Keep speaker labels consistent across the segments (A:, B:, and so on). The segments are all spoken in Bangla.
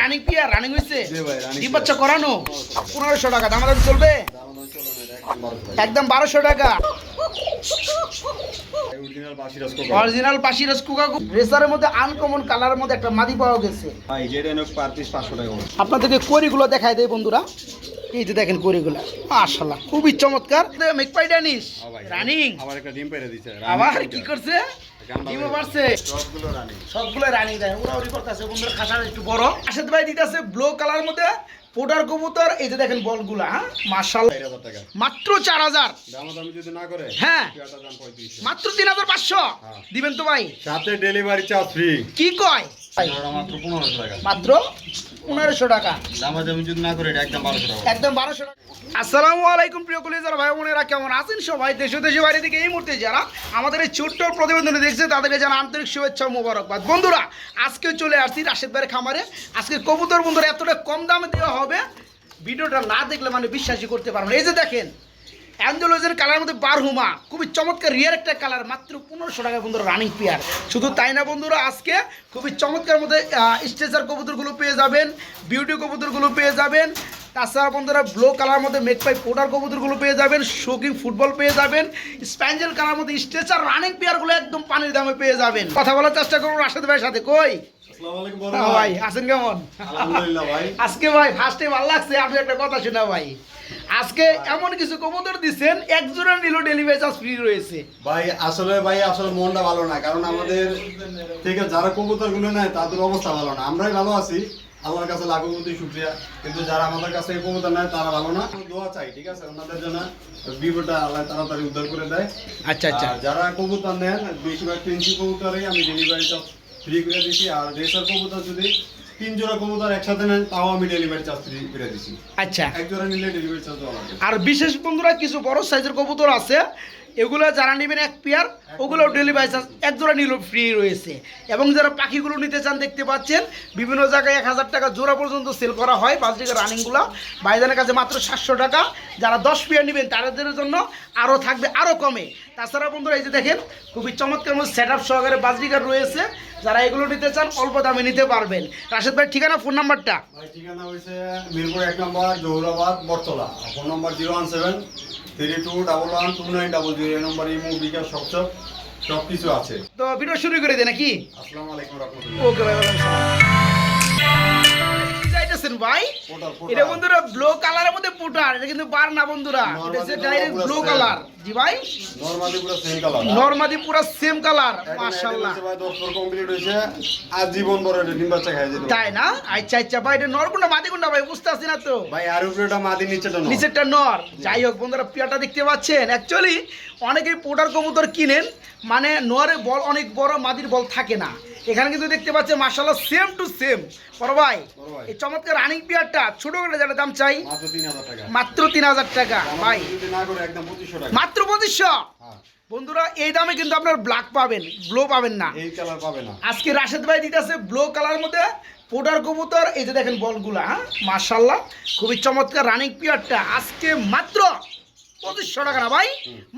A: রানিং পিয়া রানিং হয়েছে
B: জি ভাই, running
A: ডিম বাচ্চা করানো পনেরোশো টাকা দাম দাম চলবে? একদম বারোশো টাকা।
B: অরিজিনাল
A: পাশি রসকুকা রেসারের মধ্যে আনকমন কালারের মধ্যে একটা মাদি পাওয়া গেছে।
B: ভাই যেটা এনে পার পিস পাঁচশো টাকা করে।
A: আপনাদেরকে করিগুলো দেখাই দেয় বন্ধুরা। এই যে দেখেন করিগুলো। মাশাল্লাহ খুবই চমৎকার। মেকপাই ডানিস
B: হ্যাঁ
A: রানিং
B: আবার একটা ডিম পেরে দিছে
A: আবার কি করছে? ডিমও
B: বের। সবগুলো রানিং
A: সবগুলো রানিং দেয় ওরা ওরি করতেছে বন্ধুরা খাসার একটু বড়। আসাদ ভাই দিতেছে ব্লু কালার মধ্যে পোটার কবুতর। এই যে দেখেন বলগুলা হ্যাঁ?
B: টাকা।
A: মাত্র চার হাজার। হ্যাঁ। মাত্র তিন হাজার পাঁচশো।
B: হ্যাঁ।
A: দিবেন তো ভাই।
B: সাথে ডেলিভারি চার্জ ফ্রি
A: কি কয়?
B: মাত্র পনেরোশো টাকা।
A: মাত্র পনেরোশো টাকা।
B: দামাদামি যদি না করে এটা একদম বারোশো টাকা।
A: একদম বারোশো টাকা। আসসালামু আলাইকুম প্রিয় কলিজার ভাই বোনেরা কেমন আছেন সবাই? দেশ বাইরে থেকে এই মুহূর্তে যারা আমাদের এই ছোট্ট প্রতিবেদনে দেখছে তাদেরকে জানা আন্তরিক শুভেচ্ছা ও মোবারকবাদ। বন্ধুরা আজকে চলে আসছি রাশেদ ভাইয়ের খামারে। আজকে কবুতর বন্ধুরা এতটা কম দামে দেওয়া হবে। ভিডিওটা না দেখলে মানে বিশ্বাসই করতে পারবেন এই যে দেখেন অ্যান্ডোলজের কালার মধ্যে বারহুমা। খুবই চমৎকার রিয়ার একটা কালার মাত্র পনেরোশো টাকা বন্ধুরা রানিং পেয়ার শুধু তাই না বন্ধুরা আজকে খুবই চমৎকার মধ্যে স্টেজার কবুতরগুলো পেয়ে যাবেন বিউটি কবুতরগুলো পেয়ে যাবেন। তাছাড়া বন্ধুরা ব্লো কালার মধ্যে মেকপাই পোটার কবুতরগুলো পেয়ে যাবেন শোকিং ফুটবল পেয়ে যাবেন স্প্যাঞ্জেল কালার মধ্যে স্ট্রেচার রানিং পেয়ারগুলো একদম পানির দামে পেয়ে যাবেন। কথা বলার চেষ্টা করুন রাশেদ ভাইয়ের সাথে কই? হ্যাঁ ভাই। আছেন কেমন? আজকে ভাই ফার্স্টে ভালো লাগছে আপনি একটা কথা শোনা ভাই। আজকে এমন কিছু কবুতর দিচ্ছেন এক জোড়া নিল ডেলিভারি চার্জ ফ্রি রয়েছে।
B: ভাই আসলে ভাই আসলে মনটা ভালো না কারণ আমাদের থেকে যারা কবুতরগুলো নেয় তাদের অবস্থা ভালো না। আমরাই ভালো আছি আল্লাহর কাছে লাখো কোটি শুক্রিয়া। কিন্তু যারা আমাদের কাছে এই কবুতর নেয় তারা ভালো না। দোয়া চাই ঠিক আছে? ওনাদের জন্য বিপদটা আল্লাহ তাড়াতাড়ি উদ্ধার করে দেয়।
A: আচ্ছা আচ্ছা।
B: যারা কবুতর নেন বেশিরভাগ কবুতরই আমি ডেলিভারি ফ্রি করে দিছি। আর রেসার কবুতর যদি তিন জোড়া কবুতর একসাথে নেন তাও আমি ডেলিভারি চার্জ করে দিছি।
A: আচ্ছা।
B: এক জোড়া নিলে ডেলিভারি চার্জ
A: আর বিশেষ বন্ধুরা কিছু বড় সাইজের কবুতর আছে। এগুলো যারা নেবেন এক পেয়ার ওগুলো ডেলিভারি চার্জ এক জোড়া নিল ফ্রি রয়েছে। এবং যারা পাখিগুলো নিতে চান দেখতে পাচ্ছেন বিভিন্ন জায়গায় এক হাজার টাকা জোড়া পর্যন্ত সেল করা হয় বাজরিকের রানিংগুলো বাইদানের কাছে মাত্র সাতশো টাকা। যারা দশ পেয়ার নেবেন তাদের জন্য আরও থাকবে আরও কমে। তাছাড়া বন্ধুরা এই যে দেখেন খুবই চমৎকার মতো সেট আপ সহকারে বাজরিকার রয়েছে। যারা এগুলো নিতে চান অল্প দামে নিতে পারবেন। রাশেদ ভাই ঠিকানা ফোন নাম্বারটা
B: ঠিকানা হয়েছে মিরপুর এক নম্বর Jourabad Battala. Phone number zero one seven three two double one two nine double zero এই নম্বর ইমো বিকাশ সব সব সব কিছু আছে।
A: তো ভিডিও শুরু করে দেয় নাকি?
B: আসসালামু আলাইকুম রহমতুল্লাহ।
A: ওকে ভাই ওয়ালাইকুম আসসালাম। কি যাইতেছেন ভাই। এটা বন্ধুরা ব্লু কালারের মধ্যে পুটার এটা কিন্তু বার না বন্ধুরা। এটা হচ্ছে ডাইরেক্ট ব্লু কালার জি ভাই?
B: নর্মালি পুরো সেম কালার
A: নরমাদি পুরো সেম কালার মাশাআল্লাহ।
B: ভাই দশ ফোর কমপ্লিট হয়েছে। আর জীবন বড় এটা ডিম বাচ্চা খাই যেত
A: তাই না? আচ্ছা আচ্ছা ভাই এটা নরগুন্ডা মাদিগুন্ডা ভাই বুঝতে পারছি না তো?
B: ভাই আর উপরে এটা মাদি নিচেটা না
A: নিচেরটা নর। যাই হোক বন্ধুরা পিয়াটা দেখতে পাচ্ছেন। অ্যাকচুয়ালি অনেকেই পোটার কবুতর কিনেন। মানে নরে বল অনেক বড় মাদির বল থাকে না। এখানে কিন্তু দেখতে পাচ্ছেন মার্শাল্লাহ সেম টু সেম বড় ভাই এই চমৎকার রানিং পিয়ারটা ছোট করে যেটা দাম চাই?
B: মাত্র তিন হাজার টাকা।
A: ভাই। মাত্র পঁচিশশো?
B: হ্যাঁ।
A: বন্ধুরা এই দামে কিন্তু আপনার ব্ল্যাক পাবেন ব্লু পাবেন না।
B: এই কালার পাবে না।
A: আজকে রাশেদ ভাই দিতেছে ব্লু কালার মধ্যে পোটার কবুতর। এই যে দেখেন বলগুলা হ্যাঁ মার্শাল্লাহ খুবই চমৎকার রানিং পিয়ারটা আজকে মাত্র পঁচিশশো টাকা না ভাই?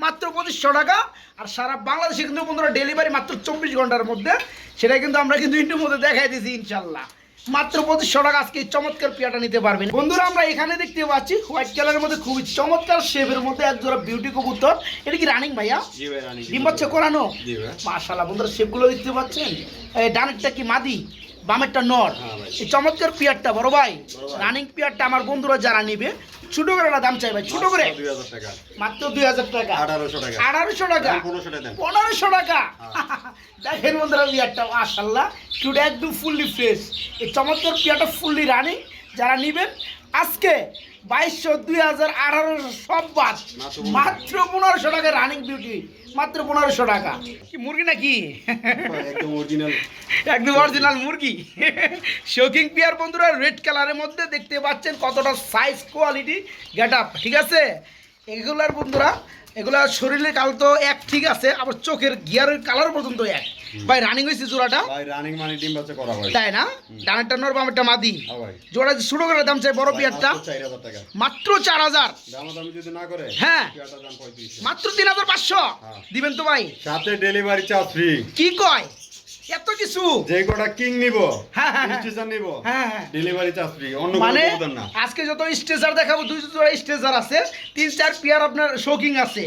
A: মাত্র পঁচিশশো টাকা। আর সারা বাংলাদেশে কিন্তু বন্ধুরা ডেলিভারি মাত্র চব্বিশ ঘণ্টার মধ্যে। সেটা কিন্তু আমরা কিন্তু ইন্টুর মধ্যে দেখাই দিয়েছি ইনশাল্লাহ। মাত্র পঁচিশশো টাকা আজকে এই চমৎকার পিয়াটা নিতে পারবেন। বন্ধুরা আমরা এখানে দেখতে পাচ্ছি হোয়াইট কালারের মধ্যে খুবই চমৎকার শেপের মধ্যে এক জোড়া বিউটি কবুতর। এটা কি রানিং ভাইয়া? ডিম বাচ্চা করানো? মাশাআল্লাহ বন্ধুরা শেপগুলো দেখতে পাচ্ছেন? এই ডানেরটা কি মাদি? বামেরটা নর?
B: হ্যাঁ
A: এই চমৎকার পিয়ারটা বড় ভাই।
B: বড় ভাই।
A: রানিং পিয়ারটা আমার বন্ধুরা যারা নিবে ছোট করে একটা দাম চাই ভাই ছোট করে। মাত্র দুই হাজার টাকা।
B: আঠারোশো টাকা।
A: আঠারোশো টাকা।
B: পনেরোশো টাকা
A: পনেরোশো টাকা।
B: হ্যাঁ।
A: দেখেন বন্ধুরা বিয়ারটা মাশাল্লাহ চুড়ে একদম ফুললি ফ্রেশ এই চমৎকার পিয়াটা ফুললি রানিং যারা নিবেন আজকে বাইশশো দুই হাজার আঠারোশো সব বাদ
B: মাত্র
A: পনেরোশো টাকা রানিং বিউটি মাত্র পনেরোশো টাকা। কি মুরগি নাকি?
B: একদম অরিজিনাল
A: একদম অরিজিনাল মুরগি। শৌকিং পিয়ার বন্ধুরা রেড কালারের মধ্যে দেখতে পাচ্ছেন কতটা সাইজ কোয়ালিটি গেট আপ ঠিক আছে? এগুলার বন্ধুরা এগুলা শরীরের কাল তো এক ঠিক আছে আবার চোখের গিয়ারের কালার পর্যন্ত এক। ভাই রানিং হয়েছে জোড়াটা?
B: ভাই রানিং মানে ডিম বাচ্চা করা হয়।
A: তাই না? ডানেরটা নর বামেরটা মাদি।
B: হ্যাঁ
A: জোড়া ছোটো করে দাম চাই বড় পিয়ারটা
B: মাত্র চার হাজার টাকা।
A: মাত্র চার হাজার।
B: দামাদামি যদি না করে
A: হ্যাঁ।
B: দাম
A: মাত্র তিন হাজার পাঁচশো।
B: হ্যাঁ।
A: দিবেন তো ভাই।
B: সাথে ডেলিভারি চার্জ ফ্রি
A: কি কয়? এত কিছু?
B: যে কটা কিং নিব
A: হ্যাঁ, হ্যাঁ, হ্যাঁ।
B: নিব ডেলিভারি চার্জ ফ্রি অন্য
A: মানে আজকে যত স্টেজার দেখাবো দুই জোড়া স্টেজার আছে তিন চার পেয়ার আপনার শৌকিং আছে।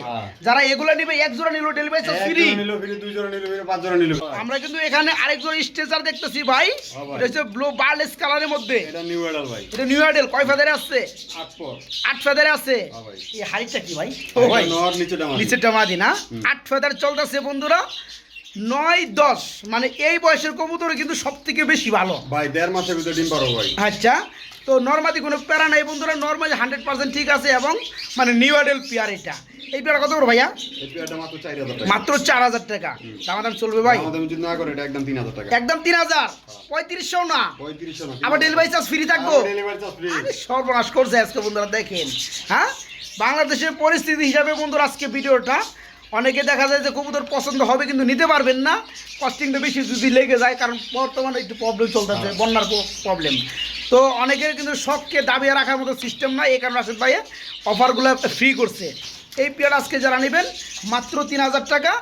A: যারা এগুলা নিবে এক জোড়া নিল ডেলিভারি চার্জ ফ্রি
B: নিলো ফ্রি দুই জোড়া নিলো ফ্রি পাঁচ জোড়া নিলো।
A: আমরা কিন্তু এখানে আরেক জোড়া স্টেজার দেখতেছি ভাই। এটা হচ্ছে ব্লু বার্লেস কালারের মধ্যে।
B: এটা নিউ ভাই।
A: এটা নিউ কয় ফেদারে আছে?
B: আট পর
A: আট ফেদারে আছে। এই হাইটটা কি ভাই? ও ভাই
B: নর নিচেটা মাঝি।
A: নিচেরটা মাদি না? আট ফেদার চলতেছে বন্ধুরা। নয় দশ মানে এই বয়সের কবুতর কিন্তু সব থেকে বেশি ভালো।
B: ভাই দেড় মাসের ভিতরে ডিম পারো ভাই।
A: আচ্ছা তো নর্মাদি কোনো প্যারা নাই বন্ধুরা নর্মালি হান্ড্রেড পার্সেন্ট ঠিক আছে এবং মানে নিউ আইডেল পেয়ার এটা। এই পেয়ার কত করে ভাইয়া?
B: মাত্র চার হাজার টাকা।
A: চার দাম দাম চলবে ভাই?
B: একদম তিন হাজার টাকা।
A: একদম তিন হাজার? পঁয়ত্রিশশো না? আবার ডেলিভারি চার্জ ফ্রি থাকব? সর্বনাশ করছে আজকে বন্ধুরা দেখেন। হ্যাঁ? বাংলাদেশের পরিস্থিতি হিসাবে বন্ধুরা আজকে ভিডিওটা অনেকে দেখা যায় যে কবুতর পছন্দ হবে কিন্তু নিতে পারবেন না। কস্টিংটা বেশি যদি লেগে যায় কারণ বর্তমানে একটু প্রবলেম চলতেছে বন্যার প্রবলেম তো অনেকের কিন্তু শখকে দাবিয়ে রাখার মতো সিস্টেম নাই এই কারণে রাশেদ ভাইয়া অফারগুলো একটা ফ্রি করছে। এই পিয়ার আজকে যারা নেবেন মাত্র তিন হাজার টাকা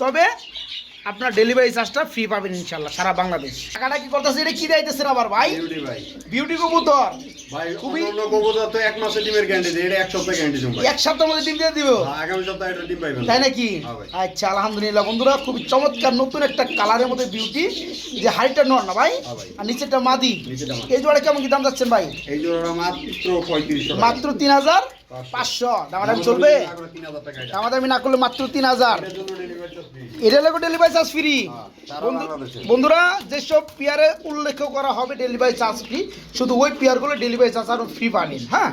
A: তবে আপনার ডেলিভারি চার্জটা ফ্রি পাবেন ইনশাল্লাহ সারা বাংলাদেশ। টাকাটা কি করতেছে এটা কি দিতেছেন আবার ভাই?
B: বিউটি ভাই।
A: বিউটি কবুতর।
B: ভাই
A: খুবই-
B: অন্য কবুতর তো এক মাসের ডিমের গ্যারান্টি দেয় এটা এক সপ্তাহ গ্যারান্টি জমা
A: এক সপ্তাহের মধ্যে ডিম দিয়ে দিব?
B: আগামী সপ্তাহে এটা ডিম পাইবেন।
A: তাই নাকি?
B: হ্যাঁ
A: আচ্ছা আলহামদুলিল্লাহ বন্ধুরা খুবই চমৎকার নতুন একটা কালারের মধ্যে বিউটি যে হাইটটা নর না ভাই
B: হ্যাঁ
A: আর নিচেরটা মাদি। এই জোড়া কেমন কি দাম যাচ্ছেন ভাই?
B: এই জোড়া মাত্র পঁয়ত্রিশশো
A: মাত্র তিন হাজার? পাঁচশো। দামাদামি চলবে। দামাদামি না করলে মাত্র তিন হাজার। এটা লাগবে ডেলিভারি চার্জ ফ্রি। বন্ধুরা যেসব পেয়ারে উল্লেখ করা হবে ডেলিভারি চার্জ ফ্রি শুধু ওই পেয়ারগুলো ডেলিভারি চার্জ আরও ফ্রি পাবেন হ্যাঁ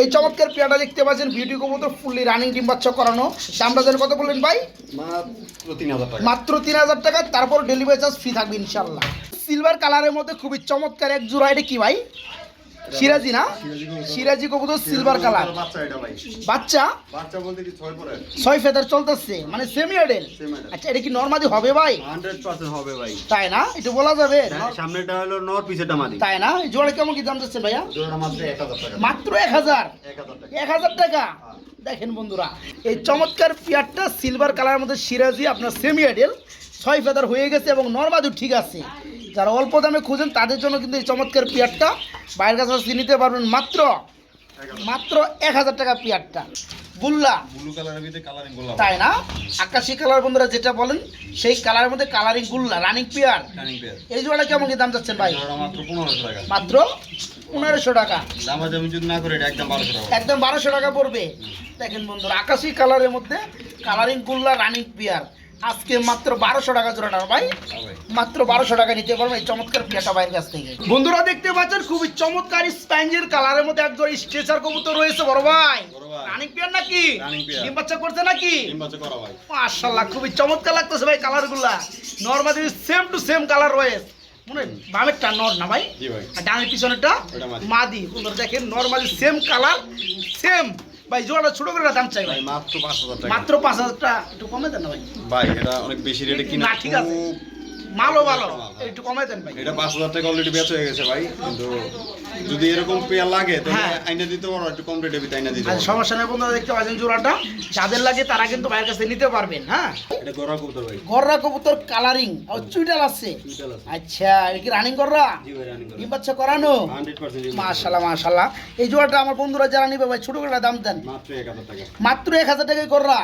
A: এই চমৎকার পেয়ারটা দেখতে পাচ্ছেন বিউটি কবুতর ফুললি রানিং ডিম বাচ্চা করানো। দামটা যেন কত বললেন ভাই?
B: মাত্র তিন হাজার টাকা।
A: তারপর ডেলিভারি চার্জ ফ্রি থাকবে ইনশাল্লাহ সিলভার কালারের মধ্যে খুবই চমৎকার এক জোড়া এটা কি ভাই? সিরাজি না? সিরাজি কবুতর। সিলভার কালার
B: বাচ্চা
A: বাচ্চা?
B: বাচ্চা বলতে কি ছয়
A: ফেদার চলতেছে। মানে সেমি
B: adult।
A: আচ্ছা এটা কি নর্মাদি হবে ভাই?
B: হবে ভাই।
A: তাই না? এটা বলা যাবে।
B: সামনেটা হলো নর পিছেটা মাদি
A: তাই না? এই জোড়া কেমন কি দাম যাচ্ছে ভাইয়া?
B: জোড়া মাত্র এক হাজার টাকা।
A: মাত্র এক হাজার?
B: টাকা।
A: দেখেন বন্ধুরা এই চমৎকার পেয়ারটা সিলভার কালারের মধ্যে সিরাজি আপনার সেমি আইডেল ছয় ফেদার হয়ে গেছে এবং নর্মাদু ঠিক আছে। যারা অল্প দামে খুঁজেন তাদের জন্য কিন্তু এই চমৎকার পেয়ারটা। বাইরের কাছে আসলে নিতে পারবেন মাত্র মাত্র এক হাজার টাকা পেয়ারটা। বুল্লা তাই না? আকাশি কালার বন্ধুরা যেটা বলেন সেই কালারের মধ্যে কালারিং গুল্লা রানিং পেয়ার এই জোড়া কেমন কি দাম যাচ্ছেন ভাই?
B: মাত্র পনেরোশো টাকা। একদম বারোশো টাকা।
A: পড়বে। দেখেন বন্ধুরা আকাশি কালারের মধ্যে কালারিং গুল্লা রানিং পিয়ার আজকে মাত্র বারোশো টাকা জোড়াটা ভাই।
B: ভাই।
A: মাত্র বারোশো টাকা নিতে পারবেন এই চমৎকার পিয়াটা বাইরের কাছ থেকে। বন্ধুরা দেখতে পাচ্ছেন খুবই চমৎকার স্প্যাঞ্জের কালারের মধ্যে একজন স্ট্রেচার কবুতর রয়েছে বড় ভাই। রানিং পিয়ার নাকি। ডিম বাচ্চা করছে নাকি?
B: ডিম বাচ্চা করা ভাই।
A: মাশাল্লাহ খুবই চমৎকার লাগতেছে ভাই কালারগুলা normally same to same colour রয়েছে। মনে হয় বামেরটা নর না ভাই? আর ডানের পিছনেরটা।
B: মাদি।
A: দেখেন নর্মালি সেম কালার সেম ভাই জোড়াটা ছোট করে দাম চাই ভাই।
B: মাত্র পাঁচ হাজার টাকা।
A: মাত্র পাঁচ হাজার টাকা। একটু কমে দেন না ভাই?
B: ভাই এটা অনেক বেশি রেটে কিনা
A: না, ঠিক আছে। মালও ভালো।
B: হ্যাঁ।
A: একটু কমে দেন ভাই।
B: এটা পাঁচ হাজার টাকা অলরেডি বেচা হয়ে গেছে ভাই কিন্তু যদি এরকম পেয়ার লাগে তাহলে
A: হ্যাঁ।
B: আইনা দিতে পারো একটু কম রেটে আইনা দিতে পারো।
A: সমস্যা নেই বন্ধুরা দেখতে পাচ্ছেন জোড়াটা। যাদের লাগে তারা কিন্তু ভাইয়ের কাছে নিতে পারবেন হ্যাঁ?
B: এটা গড়া কবুতর ভাই।
A: গররা কবুতর কালারিং আর চুইটাল আছে। আচ্ছা এটা কি রানিং গররা?
B: জি ভাই রানিং
A: ডিম বাচ্চা করানো?
B: হান্ড্রেড পার্সেন্ট
A: মাশাল্লাহ মাশাল্লাহ এই জোড়াটা আমার বন্ধুরা যারা নিবে ভাই ছোট করে দাম দেন।
B: মাত্র এক হাজার টাকা।
A: মাত্র এক হাজার টাকায় কররা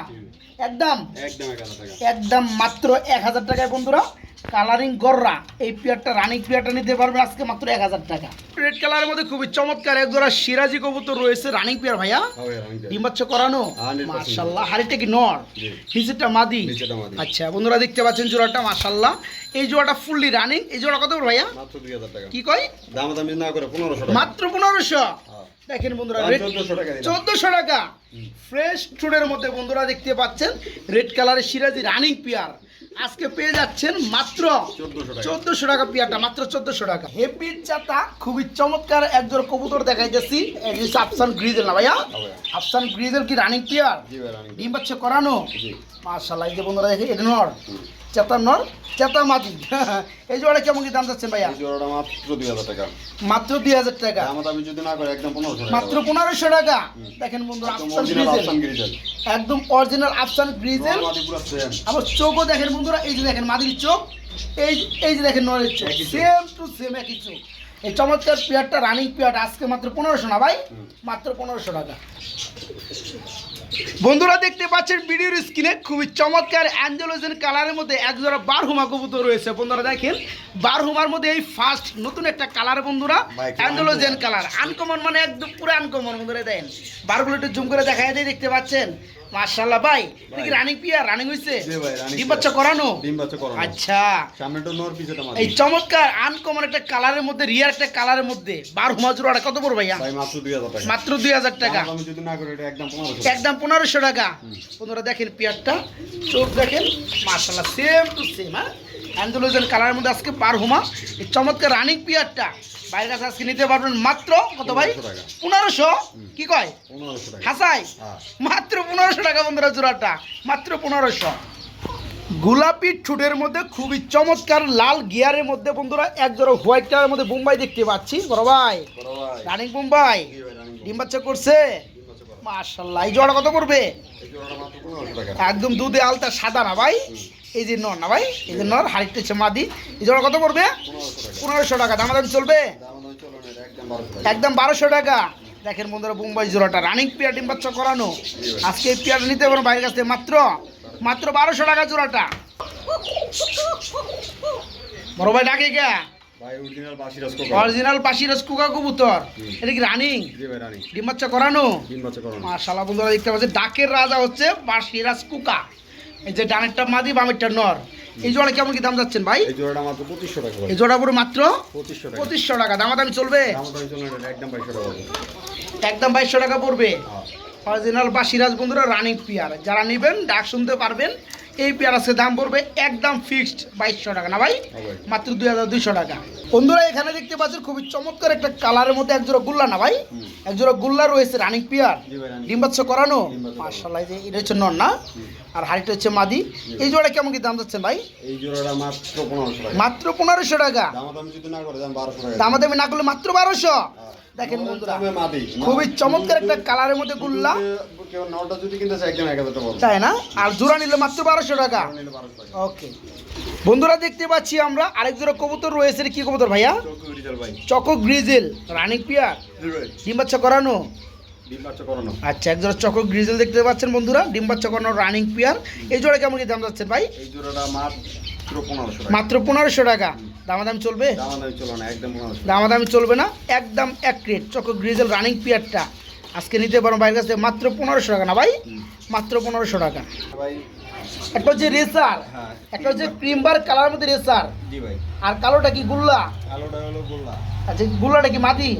A: একদম?
B: একদম এক হাজার টাকা।
A: একদম মাত্র এক হাজার টাকায় বন্ধুরা। কালারিং গররা এই পেয়ারটা রানিং পেয়ারটা নিতে পারবে আজকে মাত্র এক হাজার টাকা। রেড কালারের মধ্যে খুবই চমৎকার এক জোড়া সিরাজি কবুতর রয়েছে রানিং পেয়ার ভাইয়া।
B: হবে রানিং
A: ডিম বাচ্চা করানো?
B: 100%
A: হাড়িটা কি নর?
B: জি।
A: নিচেরটা মাদি। আচ্ছা বন্ধুরা দেখতে পাচ্ছেন জোড়াটা মাশাল্লাহ। এই জোড়াটা ফুললি রানিং এই জোড়া কত ভাইয়া? কি কয়?
B: দাম দামি না করে পনেরোশো টাকা।
A: মাত্র পনেরোশো?
B: হ্যাঁ।
A: দেখেন বন্ধুরা
B: দাম 1400 টাকা দিলাম।
A: চোদ্দশো টাকা। ফ্রেশ টুডের মধ্যে বন্ধুরা দেখতে পাচ্ছেন রেড কালারের সিরাজি রানিং পিয়ার আজকে পেয়ে যাচ্ছেন মাত্র
B: 1400 টাকা।
A: চোদ্দশো টাকা পিয়াটা মাত্র চোদ্দশো টাকা। হেপির চাতা খুবই চমৎকার একজন কবুতর দেখাইতেছি। আফসান গ্রিজেল না ভাইয়া?
B: ভাইয়া।
A: আফসান গ্রিজেল কি রানিং পিয়ার ডিম বাচ্চা করানো?
B: জি
A: মাশাল্লাহ এই যে বন্ধুরা দেখে এটা নর। চেতা নর চেতা মাটি। এই জোড়া কেমন কি দাম যাচ্ছেন ভাইয়া?
B: জোড়াটা মাত্র দুই হাজার টাকা।
A: মাত্র দুই হাজার টাকা?
B: দাম দামি যদি না করে একদম পনেরোশো
A: মাত্র পনেরোশো টাকা? দেখেন বন্ধুরা
B: একদম
A: আফসান গ্রিজেল একদম অরিজিনাল আফসান গ্রিজেল। আবার চোখও দেখেন বন্ধুরা এই যে দেখেন মাদির চোখ। এই এই যে দেখেন নরের চোখ। সেম টু সেম একই চোখ। এই চমৎকার পেয়ারটা রানিং পেয়ার আজকে মাত্র পনেরোশো না ভাই? মাত্র পনেরোশো টাকা। বন্ধুরা দেখতে পাচ্ছেন ভিডিওর স্ক্রিনে খুবই চমৎকার অ্যাঞ্জেলোজেন কালারের মধ্যে একজোড়া বারহুমা কবুতর রয়েছে। বন্ধুরা দেখেন বারহুমার মধ্যে এই ফার্স্ট নতুন একটা কালার বন্ধুরা
B: uncommon?
A: কালার আনকমন মানে একদম পুরো আনকমন বন্ধুরা দেন বারগুলো একটু জুম করে দেখা যায় দেখতে পাচ্ছেন? মার্শাল্লাহ ভাই কি রানিং পিয়ার রানিং ডিম বাচ্চা করানো?
B: ডিম বাচ্চা করানো।
A: আচ্ছা।
B: সামনেটা নর পিছটা মাদি।
A: এই চমৎকার আনকমন একটা কালারের মধ্যে রিয়ার একটা কালারের মধ্যে। বারহুমা জোড়াটা কত পড়বে ভাইয়া?
B: ভাই মাত্র দুই হাজার টাকা।
A: মাত্র দুই হাজার টাকা।
B: আমি যদি না করি এটা একদম পনেরোশো
A: একদম পনেরোশো টাকা। বন্ধুরা দেখেন পিয়ারটা চোখ দেখেন মার্শাল্লাহ সেম টু সেম হ্যাঁ? অ্যান্ডোলোজেন কালারের মধ্যে আজকে পার হুমা। এই চমৎকার রানিং পিয়ারটা। বাইরের কাছে আজকে নিতে পারবেন মাত্র কত ভাই? পনেরোশো কি কয়? হাসাই?
B: হ্যাঁ।
A: মাত্র পনেরোশো টাকা বন্ধুরা জোড়াটা। মাত্র পনেরোশো। গোলাপি ঠুটের মধ্যে খুবই চমৎকার লাল গিয়ারের মধ্যে বন্ধুরা এক জোড়া হোয়াইট কালারের মধ্যে বোম্বাই দেখতে পাচ্ছি। বড় ভাই। রানিং বোম্বাই। ডিম বাচ্চা করছে? মার্শাল্লাহ এই জোড়া কত
B: টাকা।
A: একদম দুধে আলতা সাদা না ভাই? এই যে নর না ভাই এই যে নর হাড়িটা হচ্ছে মাদি। এই জোড়া কত পড়বে?
B: পনেরোশো টাকা।
A: দাম দাম চলবে?
B: একদম বারোশো টাকা।
A: দেখেন বন্ধুরা বোম্বাই জোড়াটা। রানিং পেয়ার ডিম বাচ্চা করানো। আজকে এই পেয়ার নিতে পারো বাইরের কাছ থেকে। মাত্র মাত্র বারোশো টাকা জোড়াটা। বড় ভাই ডাকে কে?
B: অরিজিনাল
A: কবুতর। এটা কি রানিং? ডিম বাচ্চা করানো? বন্ধুরা দেখতে পাচ্ছেন ডাকের রাজা হচ্ছে বাসিরাজ কুকা এই যে ডানেরটা মাদি বামেরটা নর। এই জোড়া কেমন কি দাম যাচ্ছেন ভাই?
B: এই জোড়াটা মাত্র 2500 টাকা
A: এই জোড়া পুরো মাত্র
B: পঁচিশশো টাকা।
A: 2500 টাকা। দামাদামি চলবে?
B: দাম দাম চলো একদম বাইশশো টাকা
A: একদম বাইশশো টাকা পড়বে। অরিজিনাল বা সিরাজ বন্ধুরা রানিং পিয়ার যারা নেবেন ডাক শুনতে পারবেন এই পেয়ারাসের দাম পড়বে একদম ফিক্সড বাইশশো টাকা। না ভাই। মাত্র দুই হাজার দুইশো টাকা। বন্ধুরা এখানে দেখতে পাচ্ছেন খুবই চমৎকার একটা কালারের মধ্যে একজোড়া গুল্লা না ভাই। একজোড়া গুল্লা রয়েছে রানিং পেয়ার।
B: জি ভাই রানিং
A: ডিম বাচ্চা করানো? মার্শাল্লাহ যে এটা হচ্ছে নর না? আর হাড়িটা হচ্ছে মাদি। এই জোড়া কেমন কি দাম যাচ্ছেন ভাই?
B: এই জোড়াটা মাত্র পনেরোশো টাকা।
A: মাত্র পনেরোশো টাকা।
B: দাম দাম যদি না করে দাম বারোশো টাকা।
A: দামাদামি না করলে মাত্র বারোশো।
B: হ্যাঁ।
A: দেখেন বন্ধুরা খুবই চমৎকার একটা কালারের মধ্যে গুল্লা। তাই না আর জোড়া নিলে মাত্র বারোশো টাকা
B: নর নিলে 1200 টাকা।
A: ওকে বন্ধুরা দেখতে পাচ্ছি আমরা আরেক জোড়া কবুতর রয়েছে কি কবুতর ভাইয়া
B: ভাই।
A: Choco grizzle running pair. ডিম করানো
B: ডিম বাচ্চা করানো।
A: আচ্ছা এক জোড়া চকো গ্রিজেল দেখতে পাচ্ছেন বন্ধুরা ডিম বাচ্চা করানো রানিং পিয়ার এই জোড়া কেমন কি দাম যাচ্ছে ভাই
B: এই জোড়াটা মাত্র পনেরোশো টাকা।
A: টাকা চলবে?
B: দামাদামি চলো না, একদম
A: দামাদামি চলবে না একদম এক রেট চকো গ্রিজেল রানিং পিয়ারটা আজকে নিতে পারো বাইরের কাছে মাত্র পনেরোশো টাকা না ভাই? মাত্র পনেরোশো টাকা। একটা হচ্ছে রেসার
B: হ্যাঁ।
A: একটা হচ্ছে ক্রিম বার কালার মধ্যে রেসার আর কালোটা কি গুল্লা?
B: কালোটা হলো গোল্লা।
A: আচ্ছা গুল্লাটা কি মাদি?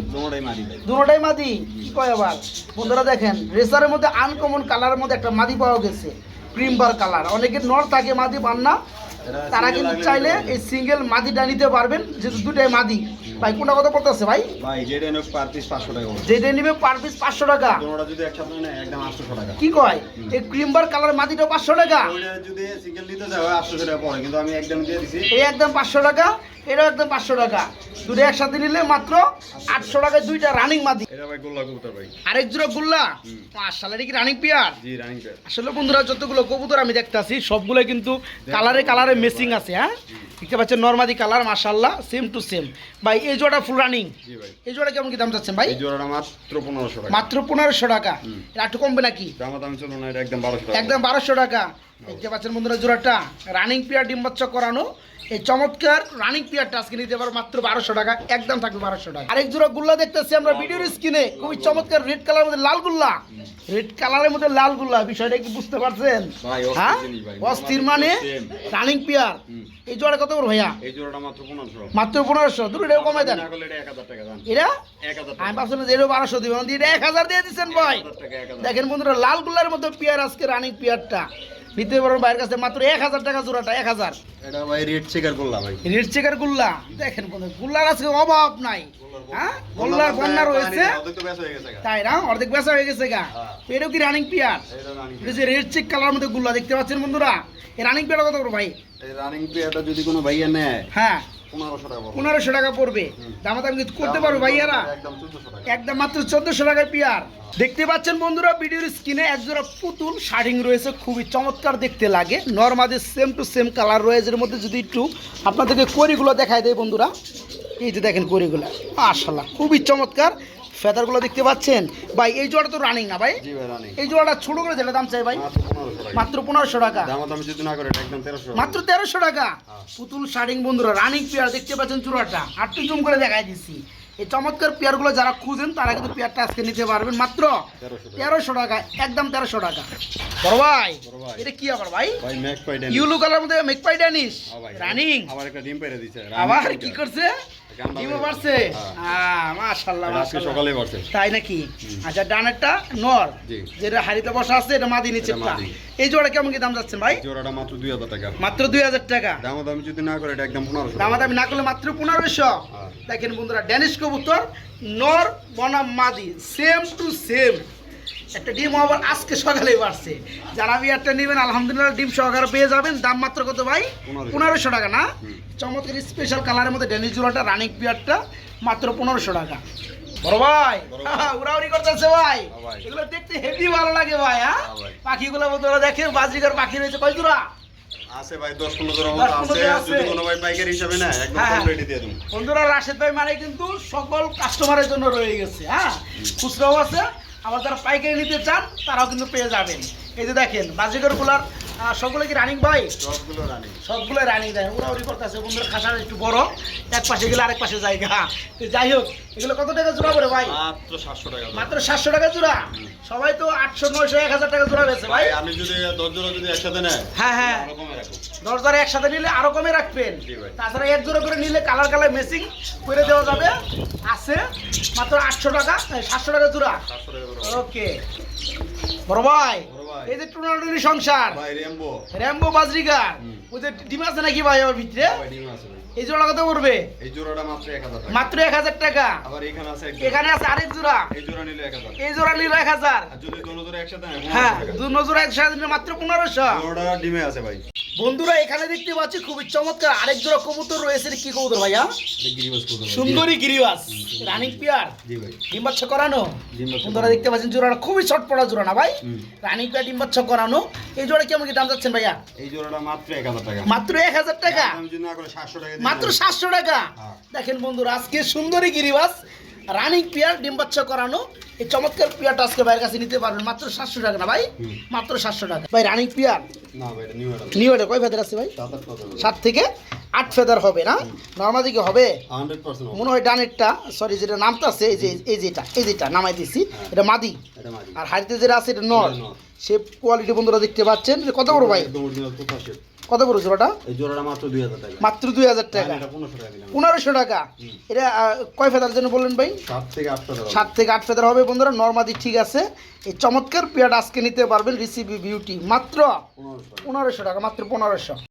B: দোনোটাই মাদি
A: কি কয় আবার? বন্ধুরা দেখেন রেসারের মধ্যে আনকমন কালারের মধ্যে একটা মাদি পাওয়া গেছে। ক্রিম বার কালার অনেকের নর থাকে মাদি পান না তারা কিন্তু চাইলে এই সিঙ্গেল মাদিটা নিতে পারবেন যেহেতু দুটাই মাদি। ভাই কোনটা কত পড়তেছে ভাই?
B: ভাই, যেটা নেবে পার পিস 500 টাকা
A: যেটা নেবে পার পিস পাঁচশো টাকা।
B: তোমরা যদি একসাথে নেয়, একদম 800 টাকা।
A: কি কয়? এই ক্রিম বার কালার মাদিটা পাঁচশো টাকা।
B: ওইটা যদি সিঙ্গেল নিতে যাও ওই 800 টাকা পড়ে। কিন্তু আমি একদম দিয়ে দিছি।
A: এই একদম পাঁচশো টাকা। এটাও একদম পাঁচশো টাকা। দুটো একসাথে নিলে মাত্র আটশো টাকায় দুইটা রানিং মাদি। আরেক জোড়া গুল্লা। মাশাআল্লাহ এটা কি রানিং পিয়ার। আসলে বন্ধুরা যতগুলো কবুতর আমি দেখতেছি সবগুলো কিন্তু কালারে কালারে মেসিং আছে হ্যাঁ? দেখতে পাচ্ছেন নর্মাদি কালার মাশাল্লাহ সেম টু সেম ভাই এই জোড়া ফুল রানিং এই জোড়া কেমন কি দাম চাচ্ছেন ভাই?
B: জোড়াটা মাত্র পনেরোশো টাকা।
A: মাত্র পনেরোশো টাকা। একটু কমবে নাকি?
B: দামাদামি চলো না, একদম 1200 টাকা।
A: একদম বারোশো টাকা। দেখতে পাচ্ছেন বন্ধুরা জোড়াটা রানিং পিয়ার ডিম বাচ্চা করানো। এই চমৎকার রানিং পিয়ারটা আজকে নিতে পারো মাত্র বারোশো টাকা একদম থাকবে বারোশো টাকা। আরেক জোড়া গুল্লা দেখতেছি আমরা ভিডিওর স্ক্রিনে খুবই চমৎকার রেড কালার মধ্যে লাল গুল্লা। রেড কালারের মধ্যে লাল গুল্লা বিষয়টা কি বুঝতে পারছেন? হ্যাঁ? অস্থির মানে? রানিং পিয়ার এই জোড়া কত করে ভাইয়া?
B: এই জোড়াটা মাত্র 1500
A: মাত্র পনেরোশো। দুটো এটাও কমাই দেন।
B: এটা 1000 টাকা দাম।
A: এরা
B: 1000
A: আমি ভাবছিলাম যে এটাও বারোশো দিবেন এটা এক হাজার দিয়ে দিচ্ছেন ভাই।
B: 1000 টাকা, 1000
A: দেখেন বন্ধুরা লাল গুল্লার মধ্যে পিয়ার আজকে রানিং পিয়ারটা নিতে পারবেন ভাইয়ের কাছে মাত্র এক হাজার টাকা জোড়াটা এক হাজার।
B: এটা ভাই রেট চেকার করলাম ভাই।
A: রেট চেকার গুল্লা? দেখেন গুল্লার আজকে অভাব নাই। হ্যাঁ? গোল্লার বন্যা রয়েছে। তাই না? অর্ধেক বেচা হয়ে গেছে গা।
B: হ্যাঁ।
A: এটাও কি রানিং পিয়ার
B: এটা
A: যে রেড চেক কালার মধ্যে গুল্লা দেখতে পাচ্ছেন বন্ধুরা। এই রানিং পিয়ারটা কত ভাই?
B: এই রানিং পেয়ারটা যদি কোনো ভাইয়া নেয়
A: হ্যাঁ।
B: পনেরোশো টাকা পড়বে।
A: দামাদাম কিন্তু করতে পারবে ভাইয়ারা।
B: একদম
A: মাত্র চোদ্দশো টাকায় পিয়ার। দেখতে পাচ্ছেন বন্ধুরা ভিডিওর স্ক্রিনে একজোড়া পুতুল শাড়িং রয়েছে খুবই চমৎকার দেখতে লাগে। নর্মাদের সেম টু সেম কালার রয়েছে এর মধ্যে যদি একটু আপনাদেরকে করিগুলো দেখায় দেয় বন্ধুরা। এই যে দেখেন করিগুলো মাশাল্লাহ খুবই চমৎকার। ফেদারগুলো দেখতে পাচ্ছেন? ভাই এই জোড়া তো রানিং না ভাই?
B: জি ভাই রানি
A: এই জোড়াটা ছোট করে যেটা দাম চাই ভাই।
B: মাত্র পনেরোশো টাকা। তেরোশো
A: মাত্র তেরোশো টাকা?
B: হ্যাঁ।
A: পুতুল শাড়িং বন্ধুরা রানিং পেয়ার দেখতে পাচ্ছেন জোড়াটা। আটটু জুম করে দেখাই দিচ্ছি। এই চমৎকার পেয়ারগুলো যারা খুঁজেন তারা কিন্তু পেয়ারটা আজকে নিতে পারবেন। মাত্র
B: তেরোশো টাকা।
A: একদম তেরোশো টাকা। বড় ভাই এটা কি আবার ভাই? ইউলো কালার মধ্যে মেকপাই ড্যানিশ রানিং
B: আবার একটা ডিম পেরে দিছে
A: আবার কি করছে? ডিমও পারছে
B: হ্যাঁ। আজকে সকালে বসে।
A: তাই নাকি? আচ্ছা ডানেরটা নর। যেটা হাড়িতে বসা আছে এটা মাদি এই জোড়া কেমন কি দাম যাচ্ছেন ভাই?
B: জোড়াটা মাত্র দুই হাজার টাকা।
A: মাত্র টাকা।
B: দাম দামি যদি না করে এটা একদম পনেরোশো
A: দামাদামি না করলে মাত্র পনেরোশো।
B: হ্যাঁ।
A: দেখেন বন্ধুরা ড্যানিশ কবুতর নর বনাম মাদি সেম টু সেম একটা ডিম আবার আজকে সকালে বাড়ছে। যারা বিয়ারটা নেবেন আলহামদুলিল্লাহ ডিম সহকারে পেয়ে যাবেন। দাম মাত্র কত ভাই?
B: পনেরোশো।
A: টাকা না। চমৎকার স্পেশাল কালারের মধ্যে ড্যানিশ জোড়াটা রানিক বিয়ারটা মাত্র পনেরোশো টাকা। বড় ভাই উড়াউড়ি করতেছে ভাই।
B: হ্যাঁ
A: এগুলো দেখতে হেভি ভালো লাগে ভাই হ্যাঁ?
B: হ্যাঁ।
A: পাখিগুলো বন্ধুরা দেখে বাজিকার পাখি রয়েছে। কয় জোড়া?
B: আছে ভাই মতো আছে যদি কোনো ভাই পাইকারি হিসাবে না একদম
A: হ্যাঁ,
B: কম
A: হ্যাঁ।
B: দিয়ে দেবো
A: বন্ধুরা রাশেদ ভাই মানে কিন্তু সকল কাস্টমারের জন্য রয়ে গেছে হ্যাঁ? খুচরাও আছে আবার যারা পাইকারি নিতে চান তারাও কিন্তু পেয়ে যাবেন। এই যে দেখেন বাজিকরগুলার সবগুলো কি রানিং ভাই?
B: সবগুলো রানি
A: সবগুলো রানিং দেয় ওরা ওরি করতেছে বন্ধুরা খাসার একটু বড় এক পাশে গেলে আরেক পাশে জায়গা। তো যাই হোক এগুলো কত টাকা জোড়া করে ভাই?
B: মাত্র সাতশো টাকা
A: মাত্র সাতশো টাকা জোড়া? সবাই তো আটশো নয়শো এক হাজার টাকা জোড়া বেছে ভাই।
B: আমি যদি দশ জোড়া যদি একসাথে নেয়
A: হ্যাঁ হ্যাঁ। দশ জোড়া একসাথে নিলে আরও কমে রাখবেন। তাছাড়া এক জোড়া করে নিলে কালার কালার মেসিং করে দেওয়া যাবে। আছে মাত্র আটশো টাকা সাতশো টাকা জোড়া। ওকে। বড় ভাই। এই যে টুর্নামেন্টের সংসার।
B: ভাই র্যাম্বো।
A: র্যাম্বো বাজরিকার ওই যে ডিম আছে নাকি ভাই ওর ভিতরে?
B: ডিম আছে
A: এই জোড়া কত পড়বে?
B: এই জোড়াটা মাত্র এক হাজার টাকা।
A: মাত্র এক হাজার টাকা।
B: আবার এখানে আছে
A: এখানে আছে আরেক জোড়া।
B: এই জোড়া নিলে এক হাজার।
A: এই জোড়া নিলে 1000
B: আর যদি দুটো জোড়া একসাথে
A: হ্যাঁ দুটো জোড়া একসাথে মাত্র 1500
B: জোড়া ডিমে আছে ভাই।
A: বন্ধুরা এখানে দেখতে পাচ্ছি খুবই চমৎকার আরেক জোড়া কবুতর রয়েছে। কি কবুতর ভাইয়া। সুন্দরী গিরিবাস। Running peer.
B: জি ভাই।
A: ডিম বাচ্চা করানো। বন্ধুরা দেখতে পাচ্ছেন জোড়াটা খুবই শর্ট পড়া জোড়া না ভাই? রানিং পিয়ার ডিম বাচ্চা করানো। এই জোড়া কেমন কি দাম যাচ্ছেন ভাইয়া?
B: এই জোড়াটা মাত্র এক হাজার টাকা।
A: মাত্র এক হাজার টাকা? মাত্র সাতশো টাকা?
B: হ্যাঁ।
A: দেখেন বন্ধুরা আজকে সুন্দরী গিরিবাস। রানিং পিয়ার ডিম বাচ্চা করানো। এই চমৎকার পিয়ারটা আজকে ভাইয়ের কাছে নিতে পারবেন। মাত্র সাতশো টাকা না ভাই? মাত্র সাতশো টাকা। ভাই রানিং পিয়ার
B: নিউ এটা
A: কয় ফেদার আছে ভাই?
B: সাত
A: থেকে আট ফেদার হবে না? নর্মাল দিকে হবে? মনে হয় ডানেরটা সরি যেটা নামটা আছে এই যে এই যেটা এই যেটা নামাই দিছি এটা মাদি। আর হাড়িতে যেটা আছে এটা নর। সে কোয়ালিটি বন্ধুরা দেখতে পাচ্ছেন। কত বড় ভাই? কত বড় জোড়াটা
B: এই জোড়াটা মাত্র দুই হাজার টাকা।
A: মাত্র দুই হাজার টাকা।
B: এটা 1500 টাকা দিলাম।
A: পনেরোশো টাকা। এটা কয় ফেদার জন্য বললেন ভাই?
B: সাত থেকে 8 ফেদার
A: 7 থেকে আট ফেদার হবে বন্ধুরা নর্মাদি ঠিক আছে। এই চমৎকার পেয়ারটা আজকে নিতে পারবেন রিসিভি বিউটি। মাত্র
B: 1500 টাকা।
A: পনেরোশো টাকা মাত্র পনেরোশো।